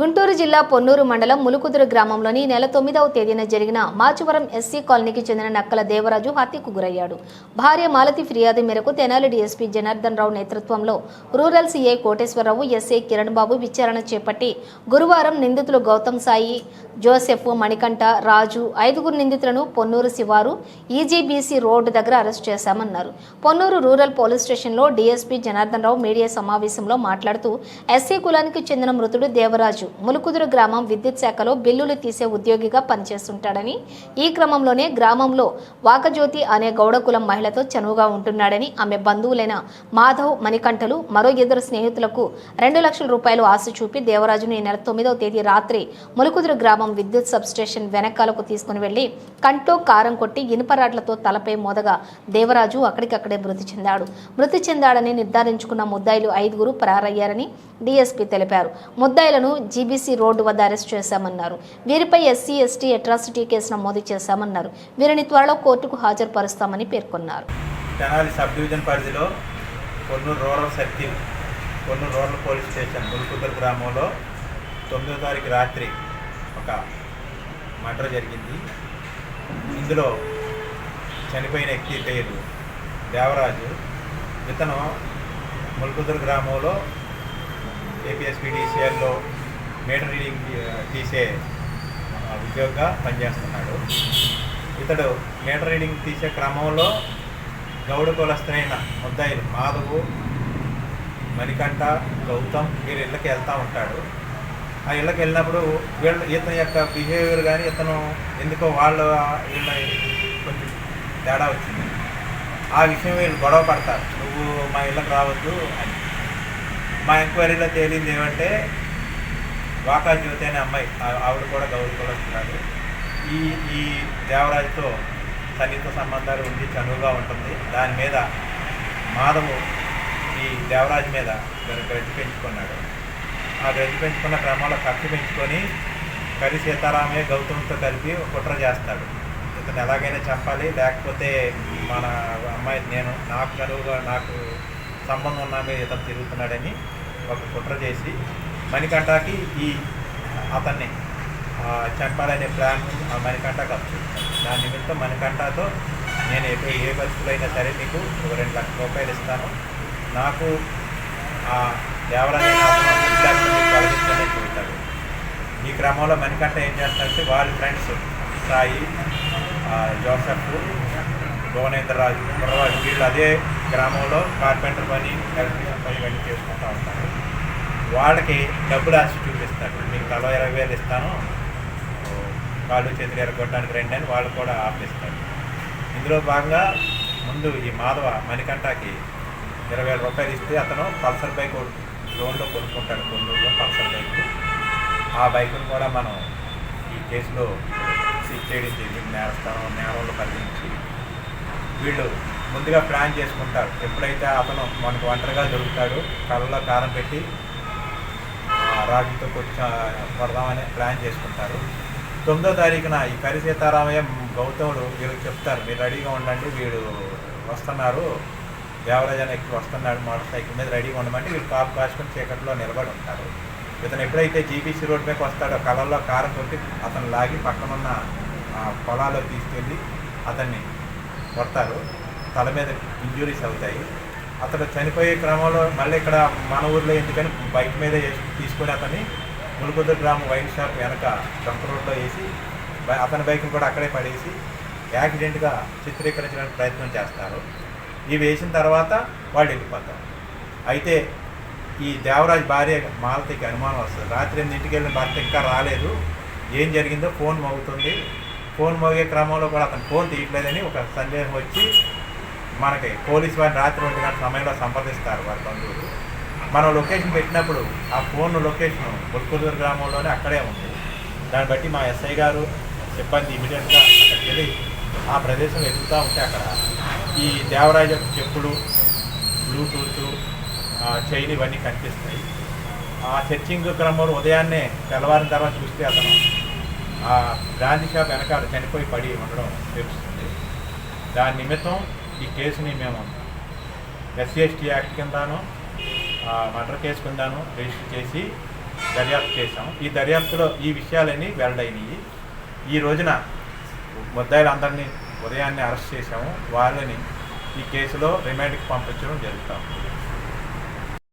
గుంటూరు జిల్లా పొన్నూరు మండలం ములుకుదురు గ్రామంలోని నెల తొమ్మిదవ తేదీన జరిగిన మాచివరం ఎస్సీ కాలనీకి చెందిన నక్కల దేవరాజు హత్యకు గురయ్యాడు. భార్య మాలతి ఫిర్యాదు మేరకు తెనాలి డీఎస్పీ జనార్దన్ రావు నేతృత్వంలో rural CI Koteswararao SI Kiran Babu విచారణ చేపట్టి గురువారం నిందితులు గౌతమ్ సాయి జోసెఫ్ మణికంఠ రాజు ఐదుగురు నిందితులను పొన్నూరు శివారు ఈజీబీసీ రోడ్డు దగ్గర అరెస్ట్ చేశామన్నారు. పొన్నూరు రూరల్ పోలీస్ స్టేషన్లో డీఎస్పీ జనార్దన్ రావు మీడియా సమావేశంలో మాట్లాడుతూ ఎస్సీ కులానికి చెందిన మృతుడు దేవరాజు. ములుకుదురు గ్రామం విద్యుత్ శాఖలో బిల్లులు తీసే ఉద్యోగిగా పనిచేస్తుంటాడని ఈ క్రమంలోనే గ్రామంలో వాకజ్యోతి అనే గౌడకులం మహిళతో చనువుగా ఉంటున్నాడని ఆమె బంధువులైన మాధవ్ మణికంఠలు మరో ఇద్దరు స్నేహితులకు రెండు లక్షల రూపాయలు ఆశ చూపి దేవరాజును ఈ నెల తొమ్మిదవ తేదీ రాత్రి ములుకుదురు గ్రామం విద్యుత్ సబ్స్టేషన్ వెనకాలకు తీసుకుని వెళ్ళి కంట్లో కారం కొట్టి ఇనుపరాట్లతో తలపై మోదగా దేవరాజు అక్కడికక్కడే మృతి చెందాడు. మృతి చెందాడని నిర్ధారించుకున్న ముద్దాయిలు ఐదుగురు పరారయ్యారని డీఎస్పీ తెలిపారు. ముద్దాయిలను జీబీసీ రోడ్డు వద్ద అరెస్ట్ చేశామన్నారు. వీరిపై ఎస్సీ ఎస్టీ అట్రాసిటీ కేసు నమోదు చేశామన్నారు. వీరిని త్వరలో కోర్టుకు హాజరుపరుస్తామని పేర్కొన్నారు. తెనాలి సబ్ డివిజన్ పరిధిలో Konnur rural circle Konnur rural police station Mulukuddaru గ్రామంలో తొమ్మిదో తారీఖు రాత్రి ఒక మర్డర్ జరిగింది. ఇందులో చనిపోయిన వ్యక్తి పేరు దేవరాజు. ఇతను ములుకుదురు గ్రామంలో ఏపీఎస్పీడీసీఎల్లో మీటర్ రీడింగ్ తీసే ఉద్యోగిగా పనిచేస్తున్నాడు. ఇతడు మీటర్ రీడింగ్ తీసే క్రమంలో గౌడ కులస్తులైన ముద్దాయిలు మాధవు మణికంఠ గౌతమ్ వీరి ఇళ్ళకి వెళ్తూ ఉంటాడు. ఆ ఇళ్ళకి వెళ్ళినప్పుడు వీళ్ళ ఇతని యొక్క బిహేవియర్ కానీ ఇతను ఎందుకో వాళ్ళ వీళ్ళ కొంచెం తేడా వచ్చింది. ఆ విషయం వీళ్ళు గొడవ పడతారు. నువ్వు మా ఇళ్ళకి రావద్దు అని. మా ఎంక్వైరీలో తేలింది ఏమంటే వాకా జ్యోతి అనే అమ్మాయి ఆవిడ కూడా గౌరవకులస్తున్నారు ఈ ఈ దేవరాజుతో సన్నిహిత సంబంధాలు ఉండి చనువుగా ఉంటుంది. దాని మీద మాధవు ఈ దేవరాజు మీద గ- పెంచుకున్నాడు. ఆ గ్రడ్డి పెంచుకున్న క్రమంలో కక్ష పెంచుకొని కరి సీతారామయ్య గౌతమ్తో కలిపి కుట్ర చేస్తాడు. ఇతను ఎలాగైనా చంపాలి లేకపోతే మన అమ్మాయి నేను నాకు కనువుగా నాకు సంబంధం ఉన్న మీద ఇతను తిరుగుతున్నాడని ఒక కుట్ర చేసి మణికంఠకి ఈ అతన్ని చంపాలనే ప్లాన్ ఆ మణికంఠ ఖర్చు దాని నిమిత్తం మణికంఠతో నేను ఏ ఏ ఖర్చులైనా సరే నీకు ఒక రెండు లక్షల రూపాయలు ఇస్తాను. నాకు ఆ దేవరాజు తొలగించని చూస్తాడు ఈ క్రమంలో మణికంఠ ఏం చేస్తాడంటే వాళ్ళ ఫ్రెండ్స్ సాయి జోసఫ్ భువనేంద్రరాజు కుర్రరాజు వీళ్ళు అదే గ్రామంలో కార్పెంటర్ పని ఎలక్ట్రీషియన్ పని ఇవన్నీ చేసుకుంటూ ఉంటారు. వాళ్ళకి డబ్బులు ఆశ చూపిస్తాడు మీకు తలో ఇరవై వేలు ఇస్తాను. కాళ్ళు చేతులు ఎరగొట్టడానికి రండి అని వాళ్ళు కూడా ఆపిస్తారు. ఇందులో భాగంగా ముందు ఈ మాధవ మణికంఠకి ఇరవై వేల రూపాయలు ఇస్తే అతను పల్సర్ బైక్ లోన్లో కొనుక్కుంటాడు. కొన్నూరులో పల్సర్ బైక్. ఆ బైక్ను కూడా మనం ఈ కేసులో సీజ్ చేయడం జరిగింది. నేరస్థానం నేరంలో పరిగణించి వీళ్ళు ముందుగా ప్లాన్ చేసుకుంటారు. ఎప్పుడైతే అతను మనకు ఒంటరిగా దొరుకుతాడు కళ్ళలో కారం పెట్టి రాజుతో కొంచెం పడదామని ప్లాన్ చేసుకుంటారు. తొమ్మిదో తారీఖున ఈ కరి సీతారామయ్య గౌతముడు వీళ్ళకి చెప్తారు మీరు రెడీగా ఉండండి వీడు వస్తున్నారు. దేవరాజన ఎక్కి వస్తున్నాడు మోటార్ సైకిల్ మీద రెడీగా ఉండమంటే వీళ్ళు కాపు కాసుకొని చీకట్లో నిలబడి ఉంటారు ఇతను ఎప్పుడైతే జీపీసీ రోడ్ మీదకి వస్తాడో కళ్ళల్లో కారం కొట్టి అతను లాగి పక్కనున్న ఆ పొలాల్లో తీసుకెళ్ళి అతన్ని కొడతారు. తల మీద ఇంజురీస్ అవుతాయి. అతడు చనిపోయే క్రమంలో మళ్ళీ ఇక్కడ మన ఊర్లో ఎందుకని బైక్ మీద తీసుకొని అతన్ని ములుగుద్దు గ్రామం వైన్ షాప్ వెనక డంప్ రోడ్లో వేసి బై- అతని బైక్ని కూడా అక్కడే పడేసి యాక్సిడెంట్గా చిత్రీకరించడానికి ప్రయత్నం చేస్తారు. ఇవి వేసిన తర్వాత వాళ్ళు వెళ్ళిపోతారు. అయితే ఈ దేవరాజ్ భార్య మాలతికి అనుమానం వస్తుంది. రాత్రి ఎనిమిదింటికి వెళ్ళిన భర్త ఇంకా రాలేదు. ఏం జరిగిందో ఫోన్ మోగుతుంది. ఫోన్ మోగే క్రమంలో కూడా అతను ఫోన్ తీయట్లేదని ఒక సందేహం వచ్చి మనకి పోలీస్ వారిని రాత్రి ఒంటి గంట సమయంలో సంప్రదిస్తారు వారి బంధువులు. మనం లొకేషన్ పెట్టినప్పుడు ఆ ఫోన్ లొకేషన్ బుల్కుదూరు గ్రామంలోనే అక్కడే ఉంది. దాన్ని బట్టి మా ఎస్ఐ గారు సిబ్బంది ఇమీడియట్గా అక్కడికి వెళ్ళి ఆ ప్రదేశం ఎదుగుతూ ఉంటే అక్కడ ఈ దేవరాజ చెప్పులు బ్లూటూత్ చైన్ ఇవన్నీ కనిపిస్తాయి. ఆ సెర్చింగ్ క్రమంలో ఉదయాన్నే తెల్లవారిన తర్వాత చూస్తే అతను ఆ గాంధీ షాప్ వెనకాల చనిపోయి పడి ఉండడం తెలుస్తుంది. దాని నిమిత్తం ఈ కేసుని మేము ఎస్సీఎస్టీ యాక్ట్ కిందను మర్డర్ కేసు కిందను రిజిస్టర్ చేసి దర్యాప్తు చేశాం ఈ దర్యాప్తులో ఈ విషయాలన్నీ వెల్లడైనవి ఈ రోజున ముద్దాయిలందరినీ ఉదయాన్నే అరెస్ట్ చేశాము. వాళ్ళని ఈ కేసులో రిమాండ్కి పంపించడం జరుగుతాం.